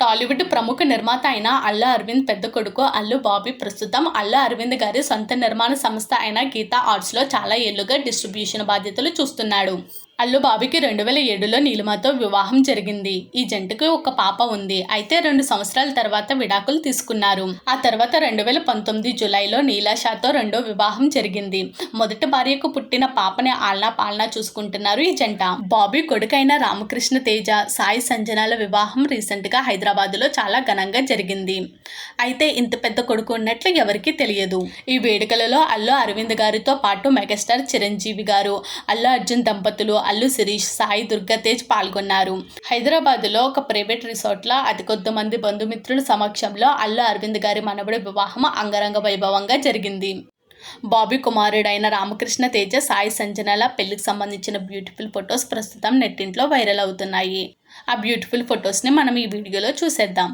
టాలీవుడ్ ప్రముఖ నిర్మాత అయిన అల్లు అరవింద్ పెద్ద కొడుకు అల్లు బాబీ ప్రస్తుతం అల్లు అరవింద్ గారి సొంత నిర్మాణ సంస్థ అయిన గీతా ఆర్ట్స్లో చాలా ఏళ్ళుగా డిస్ట్రిబ్యూషన్ బాధ్యతలు చూస్తున్నాడు. అల్లు బాబీకి రెండు వేల ఏడులో నీలిమతో వివాహం జరిగింది. ఈ జంటకు ఒక పాప ఉంది. అయితే రెండు సంవత్సరాల తర్వాత విడాకులు తీసుకున్నారు. ఆ తర్వాత రెండు వేల పంతొమ్మిది జూలైలో నీలాషాతో రెండో వివాహం జరిగింది. మొదటి భార్యకు పుట్టిన పాపని ఆల్నా పాలనా చూసుకుంటున్నారు ఈ జంట. బాబీ కొడుకైన రామకృష్ణ తేజ సాయి సంజనాల వివాహం రీసెంట్గా హైదరాబాద్లో చాలా ఘనంగా జరిగింది. అయితే ఇంత పెద్ద కొడుకు ఉన్నట్లు ఎవరికీ తెలియదు. ఈ వేడుకలలో అల్లు అరవింద్ గారితో పాటు మెగాస్టార్ చిరంజీవి గారు అల్లు అర్జున్ దంపతులు అల్లు శిరీష్ సాయి దుర్గతేజ్ పాల్గొన్నారు. హైదరాబాద్లో ఒక ప్రైవేట్ రిసార్ట్లో అతి కొద్ది మంది బంధుమిత్రుల సమక్షంలో అల్లు అరవింద్ గారి మనవడి వివాహం అంగరంగ వైభవంగా జరిగింది. బాబీ కుమారుడైన రామకృష్ణ తేజ సాయి సంజనల పెళ్ళికి సంబంధించిన బ్యూటిఫుల్ ఫొటోస్ ప్రస్తుతం నెట్టింట్లో వైరల్ అవుతున్నాయి. ఆ బ్యూటిఫుల్ ఫొటోస్ని మనం ఈ వీడియోలో చూసేద్దాం.